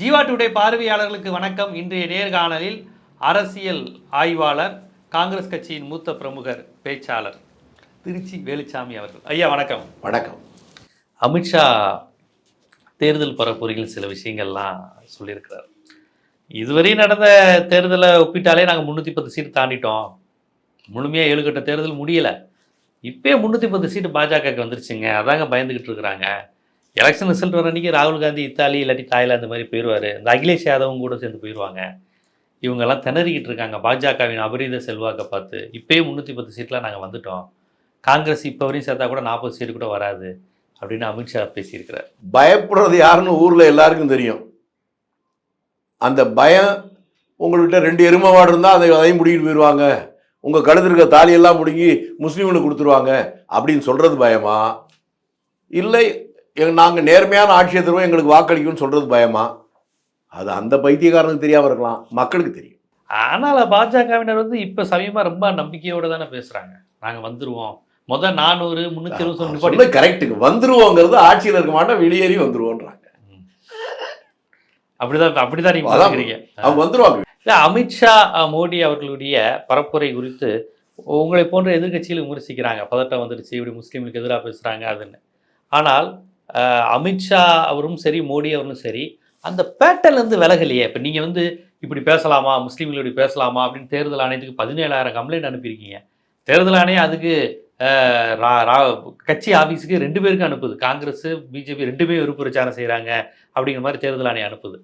Jeeva today பார்வையாளர்களுக்கு வணக்கம். இன்றைய நேர்காணலில் அரசியல் ஆய்வாளர் காங்கிரஸ் கட்சியின் மூத்த பிரமுகர் பேச்சாளர் திருச்சி வேலுச்சாமி அவர்கள். ஐயா வணக்கம். வணக்கம். அமித்ஷா தேர்தல் பரப்புரையில் சில விஷயங்கள்லாம் சொல்லியிருக்கிறார். இதுவரை நடந்த தேர்தலை ஒப்பிட்டாலே நாங்கள் முந்நூற்றி பத்து சீட்டு தாண்டிட்டோம். முழுமையாக ஏழு கட்ட தேர்தல் முடியலை. இப்போயே முந்நூற்றி பத்து சீட்டு பாஜகவுக்கு வந்துருச்சுங்க. அதாங்க பயந்துக்கிட்டு இருக்கிறாங்க. எலெக்ஷன் ரிசல்ட் வர அன்றைக்கி ராகுல் காந்தி இத்தாலி இல்லாட்டி தாய்லாந்து மாதிரி போயிடுவார் இந்த அகிலேஷ் யாதவும் கூட சேர்ந்து போயிடுவாங்க இவங்கெல்லாம் திணறிக்கிட்டு இருக்காங்க. பாஜகவின் அபரீத செல்வாக்கை பார்த்து. இப்போயே முந்நூற்றி பத்து சீட்லாம் நாங்கள் வந்துட்டோம். காங்கிரஸ் இப்போ வரையும் சேர்த்தா கூட நாற்பது சீட்டு கூட வராது அப்படின்னு அமித்ஷா பேசியிருக்கிறார். பயப்படுறது யாருன்னு ஊரில் எல்லாருக்கும் தெரியும். அந்த பயம் உங்கள்கிட்ட ரெண்டு எருமை மாடு இருந்தால் அதை அதையும் முடிக்கிட்டு போயிடுவாங்க உங்கள் கழுத்து இருக்க தாலியெல்லாம் முடிங்கி முஸ்லீம்னு கொடுத்துருவாங்க. அப்படின்னு சொல்கிறது பயமா? இல்லை நாங்கள் நேர்மையான ஆட்சியை தருவோம் எங்களுக்கு வாக்களிக்கும்னு சொல்கிறது பயமா? அது அந்த பைத்தியக்காரனுக்கு தெரியாமல் இருக்கலாம் மக்களுக்கு தெரியும். ஆனால் பாஜகவினர் வந்து இப்போ சமயமாக ரொம்ப நம்பிக்கையோடு தானே பேசுகிறாங்க நாங்கள் வந்துருவோம். முதல் நானூறு முந்நூற்றி சொல்ல கரெக்டுங்க வந்துருவோங்கிறது ஆட்சியில் இருக்க மாட்டோம் வெளியேறி வந்துருவோன்றாங்க. அப்படிதான் அப்படிதான் நீங்க அதான் பாக்குறீங்க அவங்க வந்துருவாங்க. இல்ல அமித்ஷா மோடி அவர்களுடைய பரப்புரை குறித்து உங்களை போன்ற எதிர்க்கட்சிகள் விமர்சிக்கிறாங்க. பதட்டம் வந்துடுச்சு இப்படி முஸ்லீம்களுக்கு எதிராக பேசுறாங்க அதுன்னு. ஆனால் அமித்ஷா அவரும் சரி மோடி அவரும் சரி அந்த பேட்டர்லேருந்து விலகலையே. இப்போ நீங்கள் வந்து இப்படி பேசலாமா முஸ்லீம்கள் இப்படி பேசலாமா அப்படின்னு தேர்தல் ஆணையத்துக்கு பதினேழாயிரம் கம்ப்ளைண்ட் அனுப்பியிருக்கீங்க. தேர்தல் ஆணையம் அதுக்கு ரா- ரா- கட்சி ஆஃபீஸுக்கு ரெண்டு பேருக்கு அனுப்புது. காங்கிரஸ் பிஜேபி ரெண்டுமே விருப்ப பிரச்சாரம் செய்கிறாங்க அப்படிங்கிற மாதிரி தேர்தல் ஆணையம் அனுப்புது.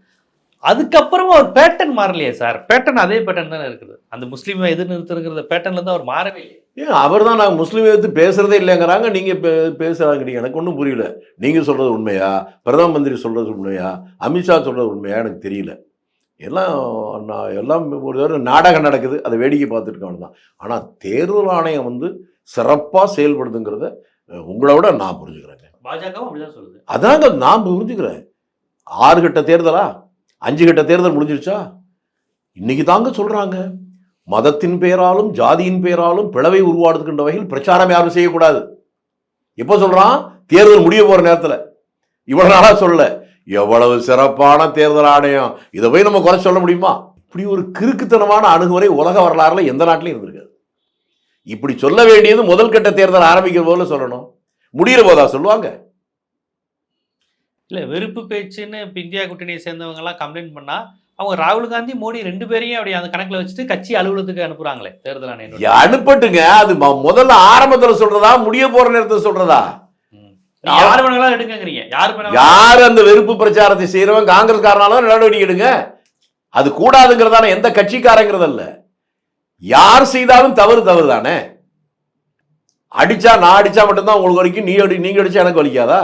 அதுக்கப்புறமா ஒரு பேட்டர்ன் மாறலையே சார். பேட்டர்ன் அதே பேட்டர்ன் தானே இருக்குது. அந்த முஸ்லீமை எதிர்நிறுத்துங்கிற பேட்டர்ன்லேருந்து அவர் மாறவே இல்லை ஏன் அவர் தான் நாங்கள் முஸ்லீம் எடுத்து பேசுறதே இல்லைங்கிறாங்க நீங்கள் பே பேசுகிறாங்க எனக்கு ஒன்றும் புரியல. நீங்கள் சொல்கிறது உண்மையா? பிரதம மந்திரி சொல்கிறது உண்மையா? அமித்ஷா சொல்கிறது உண்மையா? எனக்கு தெரியல. எல்லாம் நான் எல்லாம் ஒரு தடவை நாடகம் நடக்குது. அதை வேடிக்கை பார்த்துட்டு தான் ஆனால் தேர்தல் ஆணையம் வந்து சிறப்பாக செயல்படுதுங்கிறத உங்களை விட நான் புரிஞ்சுக்கிறேங்க. பாஜகவும் அதாங்க நான் புரிஞ்சுக்கிறேன். ஆறு கட்ட தேர்தலா? அஞ்சு கட்ட தேர்தல் முடிஞ்சிருச்சா? இன்னைக்கு தாங்க சொல்றாங்க. மதத்தின் பெயராலும் ஜாதியின் பெயராலும் பிளவை உருவாடுகின்ற வகையில் பிரச்சாரம் யாரும் செய்யக்கூடாது. எப்போ சொல்கிறான் தேர்தல் முடிய போகிற நேரத்தில். இவ்வளவு நாளாக சொல்ல எவ்வளவு சிறப்பான தேர்தல் ஆணையம். இதை போய் நம்ம குறை சொல்ல முடியுமா? இப்படி ஒரு கிறுக்குத்தனமான அணுகுமுறை உலக வரலாறுல எந்த நாட்டிலையும் இருந்திருக்காது. இப்படி சொல்ல வேண்டியது முதல் கட்ட தேர்தல் ஆரம்பிக்கிற போதில் சொல்லணும். முடிகிற போதா சொல்லுவாங்க. இல்லை வெறுப்பு பேச்சுன்னு இப்போ இந்தியா கூட்டணியை சேர்ந்தவங்கலாம் கம்ப்ளைண்ட் பண்ணால் அவங்க ராகுல் காந்தி மோடி ரெண்டு பேரையும் அப்படி அந்த கணக்குல வச்சுட்டு கட்சி அலுவலகத்துக்கு அனுப்புறாங்களே. தேர்தல் ஆணையம் அனுப்பட்டுங்க. அது முதல்ல ஆரம்பத்துல சொல்றதா முடிய போற நேரத்துல சொல்றதா? யார் வேணாலும் எடுக்கங்கிறீங்க யார் வேணாலும் யார் அந்த வெறுப்பு பிரச்சாரத்தை செய்யறவன் காங்கிரஸ் காரனாலும் நடவடிக்கை எடுங்க. அது கூடாதுங்கிறதான எந்த கட்சிக்காரங்கிறதல்ல. யார் செய்தாலும் தவறு தவறு தானே அடிச்சா நான் அடிச்சா மட்டும்தான் உங்களுக்கு வரைக்கும் நீ அடி நீங்க அடிச்சா எனக்கு வலிக்காதா?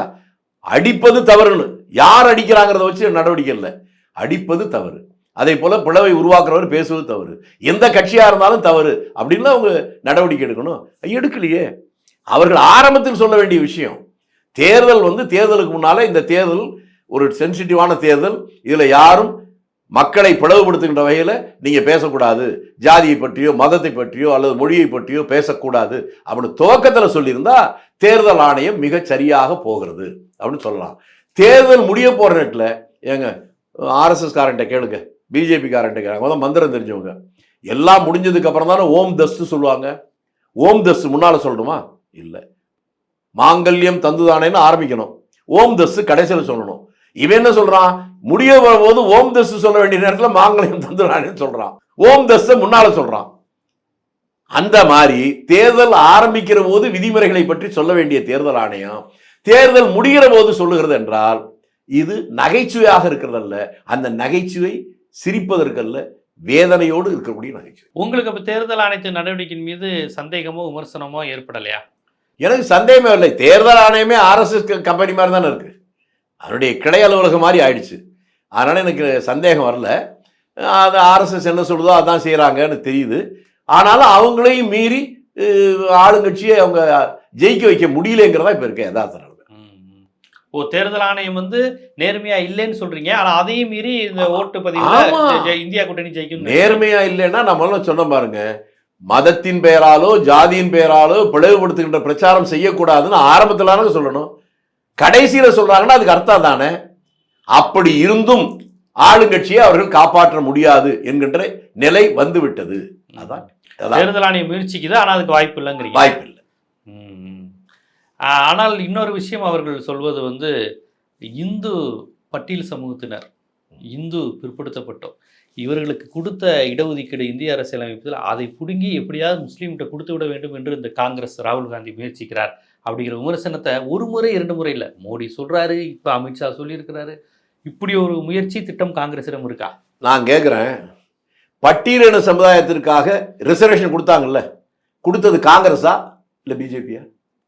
அடிப்பது தவறுன்னு. யார் அடிக்கிறாங்கிறத வச்சு நடவடிக்கை இல்லை. அடிப்பது தவறு. அதே போல பிளவை உருவாக்குறவர் பேசுவது தவறு. எந்த கட்சியாக இருந்தாலும் தவறு. அப்படின்னு அவங்க நடவடிக்கை எடுக்கணும். எடுக்கலையே. அவர்கள் ஆரம்பத்தில் சொல்ல வேண்டிய விஷயம் தேர்தல் வந்து தேர்தலுக்கு முன்னால் இந்த தேர்தல் ஒரு சென்சிட்டிவான தேர்தல். இதில் யாரும் மக்களை பிளவுபடுத்துகின்ற வகையில் நீங்கள் பேசக்கூடாது. ஜாதியை பற்றியோ மதத்தை பற்றியோ அல்லது மொழியை பற்றியோ பேசக்கூடாது. அப்படின்னு துவக்கத்தில் சொல்லியிருந்தா தேர்தல் ஆணையம் மிகச் சரியாக போகிறது. அப்படின்னு சொல்லலாம். தேர்தல் முடிய போகிற நேரத்தில் ஏங்க ஆர்எஸ்எஸ் காரன்ட்ட கேளுங்க பிஜேபி காரன்ட்ட கேளுங்க. முதல்ல மந்திரம் தெரிஞ்சவங்க. எல்லாம் முடிஞ்சதுக்கு அப்புறம் தானே ஓம் தஸ்து சொல்லுவாங்க. ஓம் தஸ்து முன்னால் சொல்லணுமா? இல்லை. மாங்கல்யம் தந்துதானேன்னு ஆரம்பிக்கணும். ஓம் தஸ்து கடைசியில் சொல்லணும். இவன் என்ன சொல்கிறான் முடிய வரும்போது ஓம் தஸ்து சொல்ல வேண்டிய நேரத்தில் மாங்கல்யம் தந்துதானேன்னு சொல்கிறான் ஓம் தஸ்தை முன்னால் சொல்கிறான் அந்த மாதிரி தேர்தல் ஆரம்பிக்கிற போது விதிமுறைகளை பற்றி சொல்ல வேண்டிய தேர்தல் ஆணையம் தேர்தல் முடிகிற போது சொல்லுகிறது என்றால் இது நகைச்சுவையாக இருக்கிறதல்ல. அந்த நகைச்சுவை சிரிப்பதற்கல்ல வேதனையோடு இருக்கக்கூடிய நகைச்சுவை. உங்களுக்கு அப்ப தேர்தல் ஆணையத்தின் நடவடிக்கையின் மீது சந்தேகமோ விமர்சனமோ ஏற்படலையா? எனக்கு சந்தேகமே இல்லை. தேர்தல் ஆணையமே ஆர்எஸ்எஸ் கம்பெனி மாதிரி தானே இருக்கு. அதனுடைய கிளை அலுவலகம் மாதிரி ஆயிடுச்சு. அதனால எனக்கு சந்தேகம் வரல. அது ஆர்எஸ்எஸ் என்ன சொல்லுதோ அதான் செய்கிறாங்கன்னு தெரியுது. ஆனாலும் அவங்களையும் மீறி ஆளுங்கட்சியை அவங்க ஜெயிக்க வைக்க முடியலங்கிறதா இப்போ இருக்க யதார்த்த நிலைமை. ம், ம். ஓ தேர்தல் ஆணையம் வந்து நேர்மையா இல்லைன்னு சொல்றீங்க. ஆனா அதையும் மீறி இந்த ஓட்டு ஆமா. பதிவுல இந்தியா கூட்டணி ஜெயிக்கும் நேர்மையா இல்லைன்னா நம்ம எல்லாம் சொன்ன பாருங்க. மதத்தின் பெயராலோ ஜாதியின் பெயராலோ பிளவுபடுத்துகின்ற பிரச்சாரம் செய்யக்கூடாதுன்னு ஆரம்பத்திலான சொல்லணும். கடைசியில சொல்றாங்கன்னா அதுக்கு அர்த்தம் தானே? அப்படி இருந்தும் ஆளுங்கட்சியை அவர்கள் காப்பாற்ற முடியாது என்கின்ற நிலை வந்துவிட்டது. அதான் அதான். தேர்தல் ஆணையம் முயற்சிக்குது ஆனா அதுக்கு வாய்ப்பு இல்லைங்கிறீங்க. வாய்ப்பு இல்லை. ஆனால் இன்னொரு விஷயம் அவர்கள் சொல்வது வந்து இந்து பட்டியல் சமூகத்தினர் இந்து பிற்படுத்தப்பட்டோம் இவர்களுக்கு கொடுத்த இடஒதுக்கீடு இந்திய அரசியலமைப்பில் அதை பிடுங்கி எப்படியாவது முஸ்லீம்கிட்ட கொடுத்து விட வேண்டும் என்று இந்த காங்கிரஸ் ராகுல் காந்தி முயற்சிக்கிறார் அப்படிங்கிற விமர்சனத்தை ஒரு முறை இரண்டு முறை இல்லை. மோடி சொல்கிறாரு இப்போ அமித்ஷா சொல்லியிருக்கிறாரு. இப்படி ஒரு முயற்சி திட்டம் காங்கிரஸிடம் இருக்கா? நான் கேட்குறேன் பட்டியலின சமுதாயத்திற்காக ரிசர்வேஷன் கொடுத்தாங்கல்ல. கொடுத்தது காங்கிரஸா இல்லை பிஜேபியா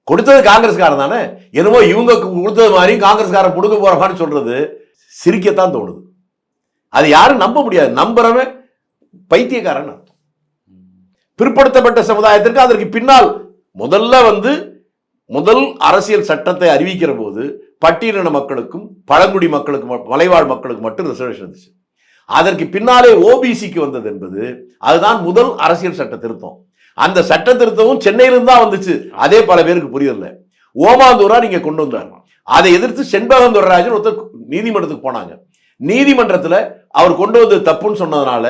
கொடுத்தது காங்கிரஸ்காரன் தானே? என்னமோ இவங்க கொடுத்தது மாதிரி காங்கிரஸ்காரன் கொடுக்க போகிறப்பான்னு சொல்கிறது சொல்றது சிரிக்கத்தான் தோணுது. அது யாரும் நம்ப முடியாது. நம்புறவன் பைத்தியக்காரன் அர்த்தம். பிற்படுத்தப்பட்ட சமுதாயத்திற்கு அதற்கு பின்னால் முதல்ல வந்து முதல் அரசியல் சட்டத்தை அறிவிக்கிற போது பட்டியலின மக்களுக்கும் பழங்குடி மக்களுக்கும் மலைவாழ் மக்களுக்கு மட்டும் ரிசர்வேஷன் இருந்துச்சு. அதற்கு பின்னாலே ஓபிசிக்கு வந்தது என்பது அதுதான் முதல் அரசியல் சட்ட திருத்தம். அந்த சட்ட திருத்தமும் சென்னையிலிருந்து தான் வந்துச்சு. அதே பல பேருக்கு புரியல. ஓமாந்தூரா நீங்க கொண்டு வந்தார். அதை எதிர்த்து செண்பகம் துரராஜன் ஒருத்தர் நீதிமன்றத்துக்கு போனாங்க. நீதிமன்றத்தில் அவர் கொண்டு வந்தது தப்புன்னு சொன்னதுனால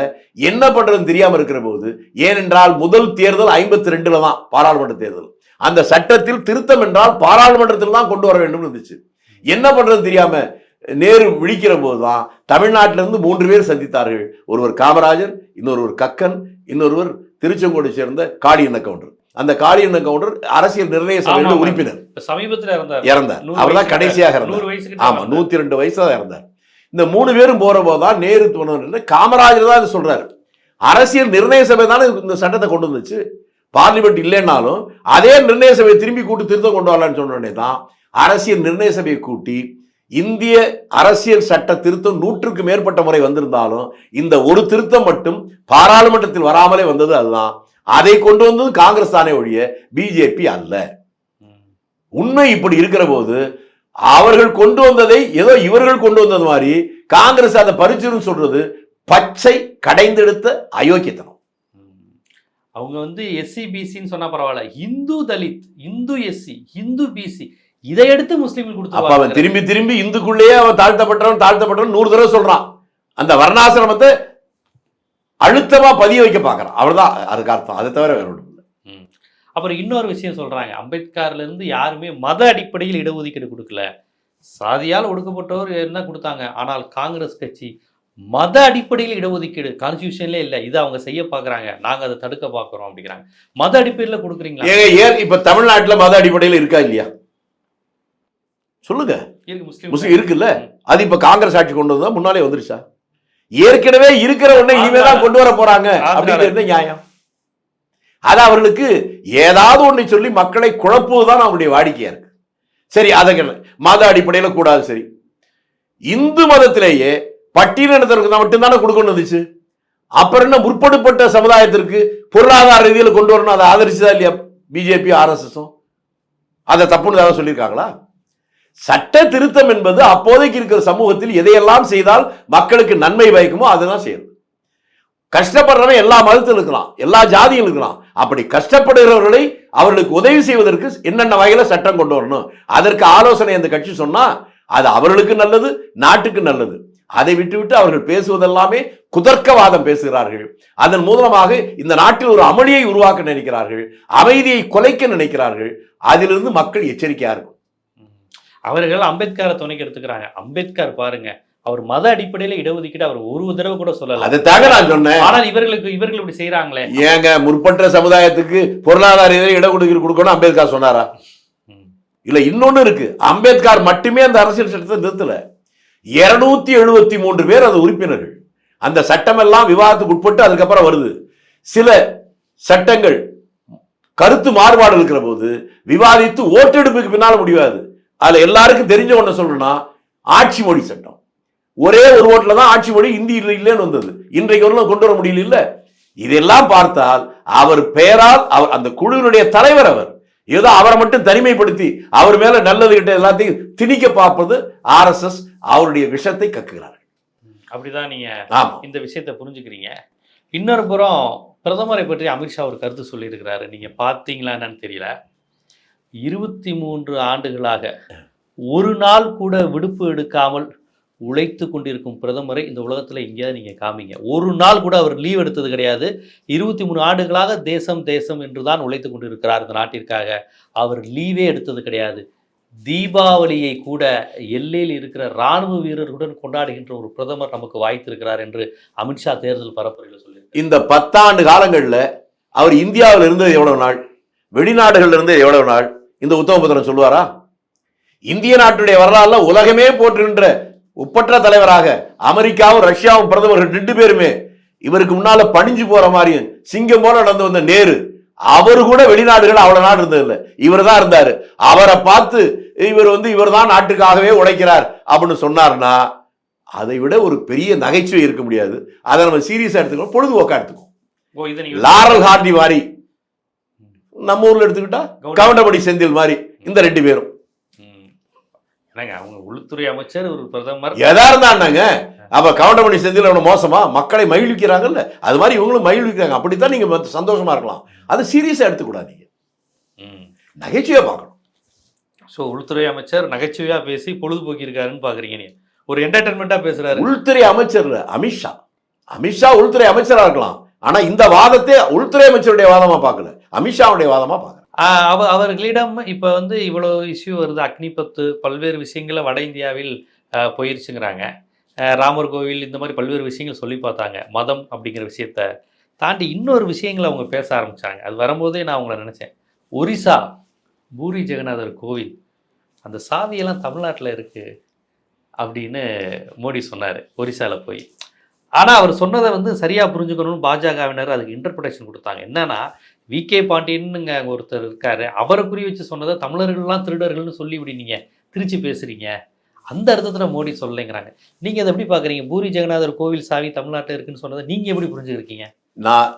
என்ன பண்றதுன்னு தெரியாமல் இருக்கிற போது ஏனென்றால் முதல் தேர்தல் ஐம்பத்தி ரெண்டுல தான் பாராளுமன்ற தேர்தல். அந்த சட்டத்தில் திருத்தம் என்றால் பாராளுமன்றத்தில் தான் கொண்டு வர வேண்டும் இருந்துச்சு. என்ன பண்றது தெரியாம நேரு விழிக்கிற போது தான் தமிழ்நாட்டிலிருந்து மூன்று பேர் சந்தித்தார்கள். ஒருவர் காமராஜர் இன்னொருவர் கக்கன் இன்னொருவர் திருச்செங்கோடு சேர்ந்த காளியண்ண கவுண்டர். அந்த காளியண்ண கவுண்டர் அரசியல் நிர்ணய சபையில் ஆமா. உறுப்பினர். சமீபத்தில் இருந்தார் இறந்தார். அவர் தான் கடைசியாக இருந்தார் ஆமா நூத்தி ரெண்டு வயசுல தான் இறந்தார். இந்த மூணு பேரும் போற போதுதான் நேரு தோணுன்னு காமராஜர் தான் இது சொல்றாரு. அரசியல் நிர்ணய சபை தானே இந்த சட்டத்தை கொண்டு வந்துச்சு. பார்லிமெண்ட் இல்லைன்னாலும் அதே நிர்ணய சபையை திரும்பி கூட்டி திருத்தம் கொண்டு வரலாம்னு சொன்ன உடனே தான் அரசியல் நிர்ணய சபையை கூட்டி இந்திய அரசியல் சட்ட திருத்தம் நூற்றுக்கு மேற்பட்ட முறை வந்திருந்தாலும் இந்த ஒரு திருத்தம் மட்டும் பாராளுமன்றத்தில் வராமலே வந்தது அதுதான். அதை கொண்டு வந்தது காங்கிரஸ் தானே ஒழிய பிஜேபி அல்ல. உண்மை இப்படி இருக்கிற போது அவர்கள் கொண்டு வந்ததை ஏதோ இவர்கள் கொண்டு வந்தது மாதிரி காங்கிரஸ் அதை பறிச்சுன்னு சொல்றது பச்சை கடைந்தெடுத்த அயோக்கியத்தனம். அவங்க வந்து எஸ்சி பிசின்னு சொன்னா பரவாயில்ல. இந்து தலித் இந்து எஸ்சி இந்து பிசி இதை எடுத்து முஸ்லீம்கள் அப்ப அவன் கொடுத்து திரும்பி திரும்பி இந்துக்குள்ளேயே அவன் தாழ்த்தப்பட்டவன் தாழ்த்தப்பட்டவன் நூறு தடவை சொல்றான். அந்த வர்ணாசிரமத்தை அழுத்தமா பதிய வைக்க பார்க்கறான். அவர்தான் அதுக்கு அர்த்தம். அதை தவிர வேற ஒன்றும் அப்புறம் இன்னொரு விஷயம் சொல்றாங்க. அம்பேத்கர்ல இருந்து யாருமே மத அடிப்படையில் இடஒதுக்கீடு கொடுக்கல. சாதியால் ஒடுக்கப்பட்டவர் என்ன கொடுத்தாங்க? ஆனால் காங்கிரஸ் கட்சி மத அடிப்படையில் இடஒதுக்கீடு கான்ஸ்டியூஷன்ல இல்ல. இது அவங்க செய்ய பாக்குறாங்க நாங்க அதை தடுக்க பாக்குறோம் அப்படிங்கிறாங்க. மத அடிப்படையில கொடுக்குறீங்களா? ஏன் இப்ப தமிழ்நாட்டுல மத அடிப்படையில் இருக்கா இல்லையா? சொல்லுங்க. முஸ்லீம் இருக்குல்ல? அது இப்ப காங்கிரஸ் ஆட்சி கொண்டு வந்தா முன்னாலே வந்துருச்சா? ஏற்கனவே இருக்கிற ஒண்ணை இனிமே தான் கொண்டு வர போறாங்க அப்படிங்கிறது நியாயம். அது அவர்களுக்கு ஏதாவது ஒண்ணை சொல்லி மக்களை குழப்புவதுதான் அவருடைய வாடிக்கையா இருக்கு. சரி அதை மத அடிப்படையில கூடாது சரி. இந்து மதத்திலேயே பட்டியலினத்திற்கு தான் மட்டும்தானே கொடுக்கணும் இருந்துச்சு. அப்புறம் என்ன முற்படுப்பட்ட சமுதாயத்திற்கு பொருளாதார ரீதியில் கொண்டு வரணும் அதை ஆதரிச்சுதா இல்லையா? பிஜேபி ஆர்எஸ்எஸும் அதை தப்புன்னு ஏதாவது சொல்லியிருக்காங்களா? சட்ட திருத்தம் என்பது அப்போதைக்கு இருக்கிற சமூகத்தில் எதையெல்லாம் செய்தால் மக்களுக்கு நன்மை பயக்குமோ அதெல்லாம் செய்யறது. கஷ்டப்படுறவன் எல்லா மதத்திலும் இருக்கலாம் எல்லா ஜாதியும் இருக்கலாம். அப்படி கஷ்டப்படுகிறவர்களை அவர்களுக்கு உதவி செய்வதற்கு என்னென்ன வகையில் சட்டம் கொண்டு வரணும்? அதற்கு ஆலோசனை அந்த கட்சி சொன்னால் அது அவர்களுக்கு நல்லது நாட்டுக்கு நல்லது. அதை விட்டுவிட்டு அவர்கள் பேசுவதெல்லாமே குதர்க்கவாதம் பேசுகிறார்கள். அதன் மூலமாக இந்த நாட்டில் ஒரு அமளியை உருவாக்க நினைக்கிறார்கள் அமைதியை குலைக்க நினைக்கிறார்கள். அதிலிருந்து மக்கள் எச்சரிக்கையாக இருக்கும். அவர்கள் அம்பேத்கரை துணைக்கு எடுத்துக்கிறாங்க. அம்பேத்கர் பாருங்க அவர் மத அடிப்படையில இடஒதுக்கீடு அவர் ஒரு தடவை கூட சொல்லல. அதை தாங்க நான் சொன்னேன். ஆனால் இவர்களுக்கு இவர்கள் இப்படி செய்யறாங்களே ஏங்க முற்பட்ட சமுதாயத்துக்கு பொருளாதார இடஒதுக்கீடு கொடுக்கணும் அம்பேத்கர் சொன்னாரா. இல்ல இன்னொன்னு இருக்கு. அம்பேத்கர் மட்டுமே அந்த அரசியல் சட்டத்தை நிறுத்தல. இருநூத்தி எழுபத்தி மூன்று பேர் அது உறுப்பினர்கள். அந்த சட்டம் எல்லாம் விவாதத்துக்கு உட்பட்டு அதுக்கப்புறம் வருது. சில சட்டங்கள் கருத்து மாறுபாடு இருக்கிற போது விவாதித்து ஓட்டெடுப்புக்கு பின்னால முடியாது. அதுல எல்லாருக்கும் தெரிஞ்ச ஒண்ணு சொல்லணும்னா ஆட்சி மொழி சட்டம். ஒரே ஒரு ஓட்டுல தான் ஆட்சி மொழி இல்லை இல்லைன்னு வந்தது. இன்றைக்கு வரலும் கொண்டு வர முடியல இல்ல. இதெல்லாம் பார்த்தால் அவர் பெயரால் அவர் அந்த குழுவினுடைய தலைவர் அவர். ஏதோ அவரை மட்டும் தனிமைப்படுத்தி அவர் மேல நல்லது கிட்ட எல்லாத்தையும் திணிக்க பார்ப்பது ஆர்எஸ்எஸ் அவருடைய விஷத்தை கக்குகிறார் அப்படிதான் நீங்க இந்த விஷயத்தை புரிஞ்சுக்கிறீங்க. இன்னொரு புறம் பிரதமரை பற்றி அமித்ஷா ஒரு கருத்து சொல்லியிருக்கிறாரு. நீங்க பார்த்தீங்களா என்னன்னு தெரியல. இருபத்தி மூன்று ஆண்டுகளாக ஒரு நாள் கூட விடுப்பு எடுக்காமல் உழைத்து கொண்டிருக்கும் பிரதமரை இந்த உலகத்தில் எங்கேயாவது நீங்கள் காமிங்க. ஒரு நாள் கூட அவர் லீவ் எடுத்தது கிடையாது. இருபத்தி மூணு ஆண்டுகளாக தேசம் தேசம் என்று தான் உழைத்து கொண்டிருக்கிறார் இந்த நாட்டிற்காக. அவர் லீவே எடுத்தது கிடையாது. தீபாவளியை கூட எல்லையில் இருக்கிற ராணுவ வீரர்களுடன் கொண்டாடுகின்ற ஒரு பிரதமர் நமக்கு வாய்த்திருக்கிறார் என்று அமித்ஷா தேர்தல் பரப்புரையில் சொல்லி இந்த பத்தாண்டு காலங்களில் அவர் இந்தியாவில் இருந்தது எவ்வளவு நாள்? வெளிநாடுகளில் இருந்தது எவ்வளவு நாள்? இந்த உத்தமபுத்திரன் சொல்லுவாரா? இந்திய நாட்டுடைய வரலாறுல உலகமே போற்றுகின்ற ஒப்பற்ற தலைவராக அமெரிக்காவும் ரஷ்யாவும் பிரதமர்கள் ரெண்டு பேருமே இவருக்கு முன்னால பணிஞ்சு போற மாதிரியும் சிங்கம் போல நடந்து வந்த நேரு. அவரு கூட வெளிநாடுகள் அவ்வளவு நாடு இருந்தது இல்ல இவர் தான் இருந்தாரு. அவரை பார்த்து இவர் வந்து இவர் தான் நாட்டுக்காகவே உழைக்கிறார் அப்படின்னு சொன்னார்னா அதை விட ஒரு பெரிய நகைச்சுவை இருக்க முடியாது. அதை நம்ம சீரியஸா எடுத்துக்கணும் பொழுதுபோக்கா எடுத்துக்கோ லாரல் ஹார்டி மாதிரி நம்ம ஊர்ல எடுத்துக்கிட்டா. கவுண்டமணி செந்தில் மாதிரி இந்த ரெண்டு பேரும். என்னங்க அவங்க உள்துறை அமைச்சர் ஒரு பிரதமர். எதா இருந்தாங்க அப்ப கவுண்டமணி செந்தில் அவன மோசமா மக்களை மகிழ்விக்கிறாங்கல்ல? அது மாதிரி இவங்களும் மகிழ்விக்கிறாங்க. அப்படித்தான் நீங்க சந்தோஷமா இருக்கலாம். அதை சீரியஸா எடுத்துக்கூடாதீங்க. ம். நகைச்சுவையா பார்க்கணும். ஸோ உள்துறை அமைச்சர் நகைச்சுவையா பேசி பொழுதுபோக்கி இருக்காருன்னு பாக்குறீங்க நீ ஒரு என்டர்டைன்மெண்டா பேசுறாரு. உள்துறை அமைச்சர் அமித்ஷா. அமித்ஷா உள்துறை அமைச்சரா இருக்கலாம். ஆனா இந்த வாதத்தை உள்துறை அமைச்சருடைய வாதமா பார்க்கல. அமித்ஷாவுடைய வாதமாக பார்க்குறேன் அவ அவர்களிடம் இப்போ வந்து இவ்வளோ இஷ்யூ வருது. அக்னிபத்து பல்வேறு விஷயங்களை வட இந்தியாவில் போயிருச்சுங்கிறாங்க. ராமர் கோவில் இந்த மாதிரி பல்வேறு விஷயங்கள் சொல்லி பார்த்தாங்க. மதம் அப்படிங்கிற விஷயத்த தாண்டி இன்னொரு விஷயங்களை அவங்க பேச ஆரம்பிச்சாங்க. அது வரும்போதே நான் அவங்கள நினச்சேன். ஒரிசா பூரி ஜெகநாதர் கோவில். அந்த சாவியெல்லாம் தமிழ்நாட்டில் இருக்குது அப்படின்னு மோடி சொன்னார் ஒரிசாவில் போய். ஆனால் அவர் சொன்னதை வந்து சரியாக புரிஞ்சுக்கணும்னு பாஜகவினர் அதுக்கு இன்டர்பிரேஷன் கொடுத்தாங்க. என்னென்னா வி. கே. பாண்டியனுங்க ஒருத்தர் இருக்காரு. அவரை குறி வச்சு சொன்னதை தமிழர்கள்லாம் திருடர்கள்னு சொல்லி இப்படி திருச்சி பேசுறீங்க. அந்த அர்த்தத்துல மோடி சொல்லலைங்கிறாங்க. நீங்க அதை எப்படி பாக்குறீங்க? பூரி ஜெகநாதர் கோவில் சாவி தமிழ்நாட்டில் இருக்குன்னு சொன்னதை நீங்க எப்படி புரிஞ்சுக்கிருக்கீங்க? நான்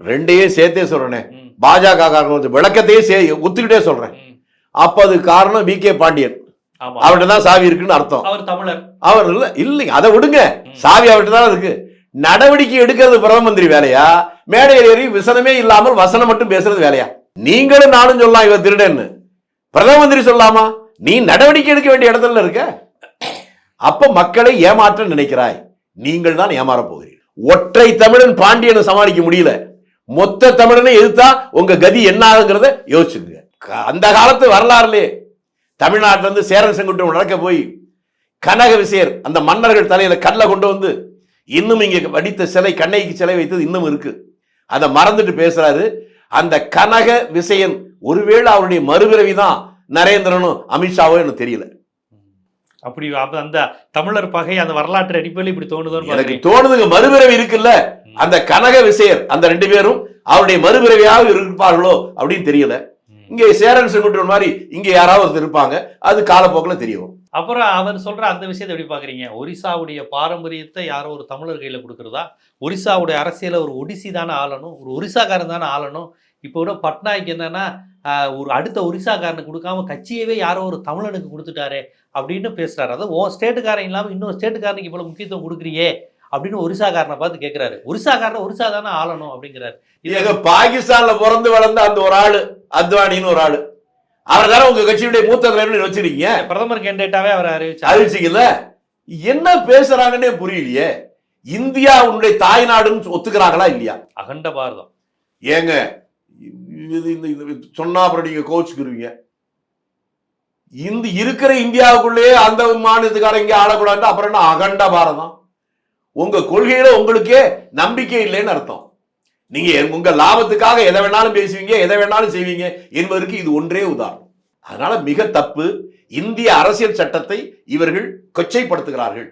ரெண்டையும் சேர்த்தே சொல்றேனே. ம், பாஜக காரணம் விளக்கத்தையே சே ஒத்துக்கிட்டே சொல்றேன். ம். அப்ப அது காரணம் வி. கே. பாண்டியன். அவர்கிட்ட தான் சாவி இருக்குன்னு அர்த்தம். அவர் தமிழர். அவர் இல்ல இல்லைங்க. அதை விடுங்க. சாவி அவர்கிட்ட தான் இருக்கு. நடவடிக்கை எடுக்கிறது பிரதம மந்திரி வேலையா? மேடையில் ஏறி விசனமே இல்லாமல் வசனம் மட்டும் பேசுறது வேலையா? நீங்களும் நானும் சொல்லலாம் இவர் திருடன்னு. பிரதம மந்திரி சொல்லாமா நீ நடவடிக்கை எடுக்க வேண்டிய இடத்துல இருக்க. அப்ப மக்களை ஏமாற்ற நினைக்கிறாய். நீங்கள் தான் ஏமாற போகிறீர்கள். ஒற்றை தமிழன் பாண்டியனை சமாளிக்க முடியல. மொத்த தமிழனை எதிர்த்தா உங்க கதி என்ன ஆகுங்கிறத யோசிச்சுங்க அந்த காலத்து வரலாறுலே தமிழ்நாட்டிலிருந்து சேரன் செங்குட்டம் நடக்க போய் கனக விசேர் அந்த மன்னர்கள் தலையில கல்லை கொண்டு வந்து இன்னும் இங்க வடித்த சிலை கண்ணைக்கு சிலை வைத்தது இன்னும் இருக்கு. அதை மறந்துட்டு பேசுறாரு. அந்த கனக விசயன் ஒருவேளை அவருடைய மறுபிறவி தான் நரேந்திரனும் அமித்ஷாவோ எனக்கு தெரியல. அப்படி அப்ப அந்த தமிழர் பகை அந்த வரலாற்று அடிப்படையில் இப்படி தோணுதோன்னு எனக்கு தோணுதுங்க மறுபிறவி இருக்குல்ல. அந்த கனக விசயர் அந்த ரெண்டு பேரும் அவருடைய மறுபிறவியாக இருப்பார்களோ அப்படின்னு தெரியல. இங்க சேரன் செங்குட்டன் மாதிரி இங்க யாராவது இருப்பாங்க. அது காலப்போக்கில் தெரியும். அப்புறம் அவர் சொல்ற அந்த விஷயத்தை எப்படி பாக்குறீங்க ஒரிசாவுடைய பாரம்பரியத்தை யாரோ ஒரு தமிழர் கையில கொடுக்கறதா? ஒரிசாவுடைய அரசியலை ஒரு ஒடிசி தானே ஆளணும்? ஒரு ஒரிசாக்காரன் தானே ஆளணும்? இப்போ கூட பட்நாயக் என்னன்னா ஒரு அடுத்த ஒரிசாக்காரனுக்கு கொடுக்காம கட்சியவே யாரோ ஒரு தமிழனுக்கு கொடுத்துட்டாரே அப்படின்னு பேசுறாரு. அதாவது உன் ஸ்டேட்டுக்காரன் இல்லாம இன்னொரு ஸ்டேட்டுக்காரனுக்கு இவ்வளவு முக்கியத்துவம் கொடுக்குறியே? அப்படின்னு ஒரிசாக்காரனை பார்த்து கேட்கிறாரு ஒரிசாக்காரன் ஒரிசா தானே ஆளணும் அப்படிங்கிறாரு. இது பாகிஸ்தான்ல பிறந்து வளர்ந்த அந்த ஒரு ஆளு அத்வானின்னு ஒரு ஆளு. அவர் தானே உங்க கட்சியுடைய மூத்த தலைவர்னு வச்சிருக்கீங்க பிரதமர் கேண்டேட்டாவே அவர் அறிவிச்சாரு. அறிவிச்சீங்கல்ல என்ன பேசுறாங்கன்னே புரியலையே. இந்தியா உன்னுடைய தாய்நாடுன்னு ஒத்துக்கிறாங்களா இல்லையா? அகண்ட பாரதம். ஏங்க இது இந்த சொன்னா அப்புறம் நீங்க கோச்சுக்குருவீங்க. இந்த இருக்கிற இந்தியாவுக்குள்ளேயே அந்த மாநிலத்துக்காரன் இங்க ஆளக்கூடாது அப்புறம் என்ன அகண்ட பாரதம்? உங்க கொள்கையில உங்களுக்கே நம்பிக்கை இல்லைன்னு அர்த்தம். நீங்க உங்க லாபத்துக்காக எதை வேணாலும் பேசுவீங்க எதை வேணாலும் செய்வீங்க என்பதற்கு இது ஒன்றே உதாரணம். அதனால மிக தப்பு. இந்திய அரசியல் சட்டத்தை இவர்கள் கொச்சைப்படுத்துகிறார்கள்.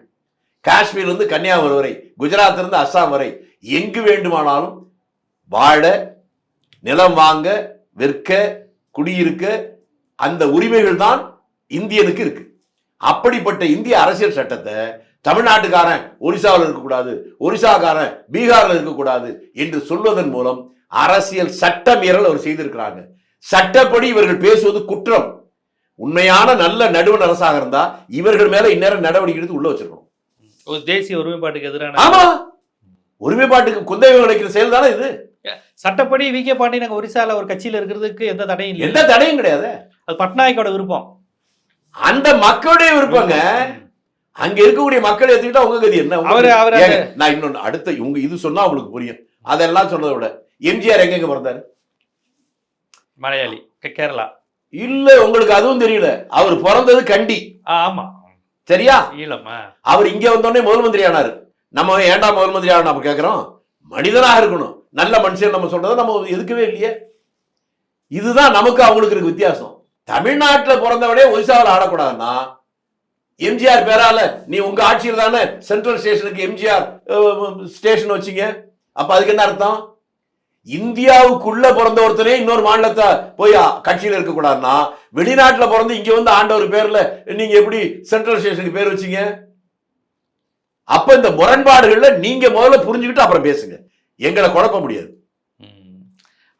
காஷ்மீர் இருந்து கன்னியாகுமரி வரை குஜராத் இருந்து அஸ்ஸாம் வரை எங்கு வேண்டுமானாலும் வாழ நிலம் வாங்க விற்க குடியிருக்க அந்த உரிமைகள் தான் இந்தியனுக்கு இருக்கு. அப்படிப்பட்ட இந்திய அரசியல் சட்டத்தை தமிழ்நாட்டுக்காரன் ஒரிசாவில் இருக்கக்கூடாது ஒரிசாக்காரன் பீகார்ல இருக்கக்கூடாது என்று சொல்வதன் மூலம் அரசியல் சட்ட மீறல் அவர் செய்திருக்கிறாங்க. சட்டப்படி இவர்கள் பேசுவது குற்றம். உண்மையான நல்ல நடுவண் அரசாக இருந்தா இவர்கள் மேல இந்நேரம் நடவடிக்கை எடுத்து உள்ள வச்சிருக்கணும். ஒரு தேசிய ஒருமைப்பாட்டுக்கு எதிரான ஆமா. ஒருமைப்பாட்டுக்கு குந்தகை உழைக்கிற செயல் தானே இது சட்டப்படி வி. கே. பாண்டியன் அங்க ஒரிசால ஒரு கட்சியில இருக்கிறதுக்கு எந்த தடையும் இல்லை. எந்த தடையும் கிடையாது. அது பட்நாயக்கோட விருப்பம். அந்த மக்களுடைய விருப்பங்க. அங்க இருக்கக்கூடிய மக்கள் ஏத்துக்கிட்டா உங்க கதி என்ன? நான் இன்னொன்னு அடுத்த உங்க இது சொன்னா உங்களுக்கு புரியும். அதெல்லாம் சொன்னதை விட எம்ஜிஆர் எங்கெங்க பிறந்தாரு? மலையாளி கே- கேரளா. இல்ல உங்களுக்கு அதுவும் தெரியல. அவர் பிறந்தது கண்டி. ஆமா. சரியா? அவர் இங்க வந்தோடனே முதல் மந்திரி ஆனாரு. நம்ம ஏன்டா முதல் மந்திரி ஆகணும் நம்ம கேட்கிறோம் மனிதனாக இருக்கணும். நல்ல மனுஷன் நம்ம சொல்றதை நம்ம எதுக்கவே இல்லையே. இதுதான் நமக்கு அவங்களுக்கு இருக்கு வித்தியாசம். தமிழ்நாட்டுல பிறந்தவனே ஒரிசாவில் ஆடக்கூடாதுன்னா எம்ஜிஆர் பேரால நீ உங்க ஆட்சியில் தானே சென்ட்ரல் ஸ்டேஷனுக்கு எம்ஜிஆர் ஸ்டேஷன் வச்சீங்க. அப்ப அதுக்கு என்ன அர்த்தம்? இந்தியாவுக்குள்ள பிறந்த ஒருத்தனே இன்னொரு மாநிலத்தை போய் கட்சியில் இருக்கக்கூடாதுன்னா வெளிநாட்டில் வெளிநாட்டுல பிறந்து இங்க வந்து ஆண்டவர் பேர்ல நீங்க எப்படி சென்ட்ரல் ஸ்டேஷனுக்கு பேர் வச்சீங்க? அப்ப இந்த முரண்பாடுகள்ல நீங்க முதல்ல புரிஞ்சுக்கிட்டு அப்புறம் பேசுங்க. எங்களை குழப்ப முடியாது.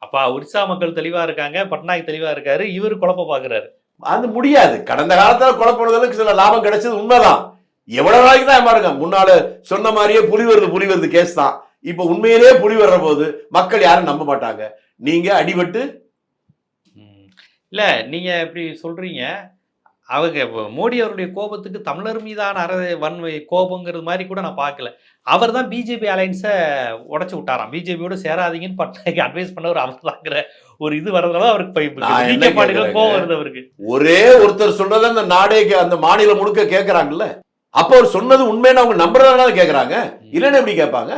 அப்பா அப்ப ஒரிசா மக்கள் தெளிவா இருக்காங்க பட்நாயக் தெளிவா இருக்காரு இவர் குழப்ப பாக்குறாரு. அது முடியாது. கடந்த காலத்துல குழப்பினதுக்கு சில லாபம் கிடைச்சது உண்மைதான். எவ்வளவு நாளைக்கு தான் ஏமாறுங்க முன்னால சொன்ன மாதிரியே புலி வருது புலி வருது கேஸ் தான். இப்ப உண்மையிலேயே புலி வர்ற போது மக்கள் யாரும் நம்ப மாட்டாங்க. நீங்க அடிபட்டு ம். இல்ல நீங்க இப்படி சொல்றீங்க. அவங்க மோடி அவருடைய கோபத்துக்கு தமிழர் மீதான அற வன்மை கோபங்கிறது மாதிரி கூட நான் பார்க்கல. அவர் தான் பிஜேபி அலைன்ஸை உடைச்சு விட்டாராம். பிஜேபியோட சேராதீங்கன்னு பட்நாயக் அட்வைஸ் பண்ணவர் அவர் தாங்கிற ஒரு இது வர்றதுனால அவருக்கு கேக்குறேங்க? கோபம் வருது அவருக்கு. ஒரே ஒருத்தர் சொன்னதை அந்த நாடே அந்த மாநிலம் முழுக்க கேக்குறாங்கல்ல? அப்ப அவர் சொன்னது உண்மைன்னு அவங்க நம்புறதுனால கேக்குறாங்க. இல்லைன்னு எப்படி கேட்பாங்க?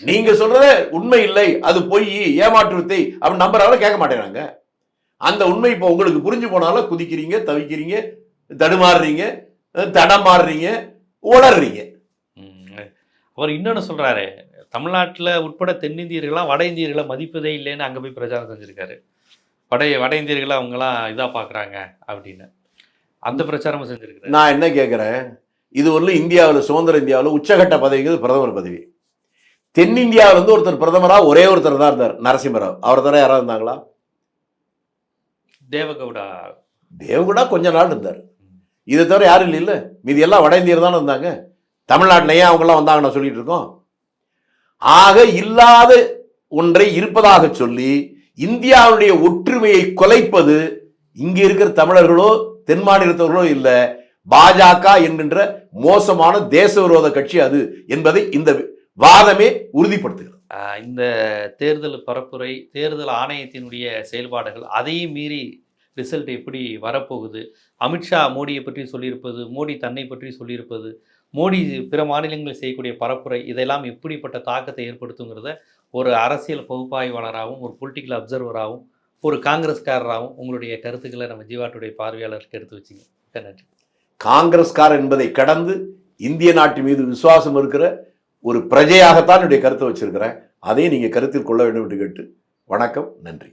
நீங்க சொல்றத உண்மை இல்லை. அது பொய் ஏமாற்று வித்தை அப்படின்னு நம்புறவங்க கேட்க மாட்டேங்கிறாங்க. அந்த உண்மை இப்போ உங்களுக்கு புரிஞ்சு போனாலும் குதிக்கிறீங்க தவிக்கிறீங்க தடுமாறுறீங்க தடம் மாறுறீங்க உளறீங்க. ம். அவர் இன்னொன்னு சொல்றாரு தமிழ்நாட்டுல உட்பட தென்னிந்தியர்கள்லாம் வட இந்தியர்களை மதிப்பதே இல்லைன்னு அங்க போய் பிரச்சாரம் செஞ்சிருக்காரு. வட வட இந்தியர்களை அவங்கலாம் இதா பாக்குறாங்க அப்படின்னு. அந்த பிரச்சாரமும் செஞ்சிருக்காரு நான் என்ன கேட்கிறேன் இது ஒரு இந்தியாவில் சுதந்திர இந்தியாவில் உச்சகட்ட பதவிங்கிறது பிரதமர் பதவி. தென்னிந்தியாவில் வந்து ஒருத்தர் பிரதமரா ஒரே ஒருத்தர் தான் இருந்தார் நரசிம்மராவ். அவர் தர யாராவது இருந்தாங்களா? தேவகவுடா. தேவகுடா கொஞ்ச நாள் இருந்தார். இதை தவிர யாரும் இல்லை இல்ல. மீதி எல்லாம் வட இந்தியர் தானே இருந்தாங்க. தமிழ்நாட்டில் ஏன் அவங்கெல்லாம் வந்தாங்க நான் சொல்லிட்டு இருக்கோம். ஆக இல்லாத ஒன்றை இருப்பதாக சொல்லி இந்தியாவுடைய ஒற்றுமையை குலைப்பது இங்க இருக்கிற தமிழர்களோ தென் மாநிலத்தவர்களோ இல்ல பாஜக என்கின்ற மோசமான தேச விரோத கட்சி அது என்பதை இந்த வாதமே உறுதிப்படுத்துகிறது. இந்த தேர்தல் பரப்புரை தேர்தல் ஆணையத்தினுடைய செயல்பாடுகள் அதையும் மீறி ரிசல்ட் எப்படி வரப்போகுது? அமித்ஷா மோடியை பற்றி சொல்லியிருப்பது மோடி தன்னை பற்றி சொல்லியிருப்பது மோடி பிற மாநிலங்களில் செய்யக்கூடிய பரப்புரை இதெல்லாம் எப்படிப்பட்ட தாக்கத்தை ஏற்படுத்துங்கிறத ஒரு அரசியல் பகுப்பாய்வாளராகவும் ஒரு பொலிட்டிக்கல் அப்சர்வராகவும் ஒரு காங்கிரஸ்காரராகவும் உங்களுடைய கருத்துக்களை நம்ம ஜீவாட்டுடைய பார்வையாளருக்கு எடுத்து வச்சிங்க. நன்றி. காங்கிரஸ்கார் என்பதை கடந்து இந்திய நாட்டு மீது விசுவாசம் இருக்கிற ஒரு பிரஜையாகத்தான் என்னுடைய கருத்தை வச்சிருக்கிறேன். அதையும் நீங்கள் கருத்தில் கொள்ள வேண்டும் என்று கேட்டு வணக்கம் நன்றி.